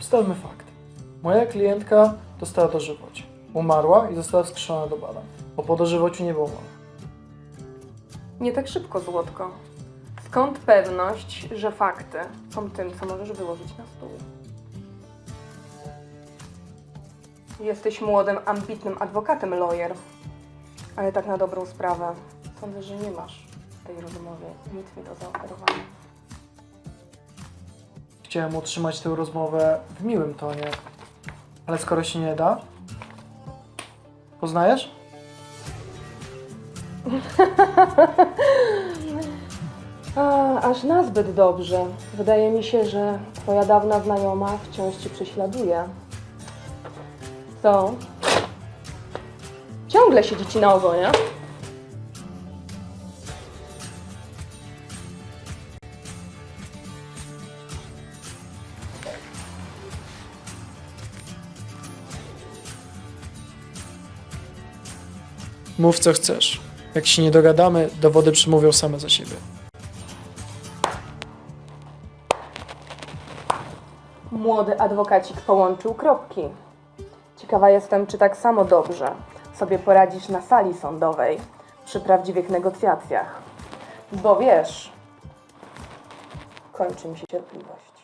Ustalmy fakt. Moja klientka dostała dożywocie. Umarła i została wskrzeszona do badań. Bo po dożywociu nie było mowy. Nie tak szybko, Złotko. Skąd pewność, że fakty są tym, co możesz wyłożyć na stół? Jesteś młodym, ambitnym adwokatem, lawyer. Ale tak na dobrą sprawę, sądzę, że nie masz w tej rozmowie nic mi do zaoferowania. Chciałem utrzymać tę rozmowę w miłym tonie. Ale skoro się nie da... Poznajesz? A, aż nazbyt dobrze. Wydaje mi się, że twoja dawna znajoma wciąż ci prześladuje. Co? Ciągle siedzi ci na ogonie? Mów co chcesz. Jak się nie dogadamy, dowody przemówią same za siebie. Młody adwokacik połączył kropki. Ciekawa jestem, czy tak samo dobrze sobie poradzisz na sali sądowej przy prawdziwych negocjacjach. Bo wiesz, kończy mi się cierpliwość.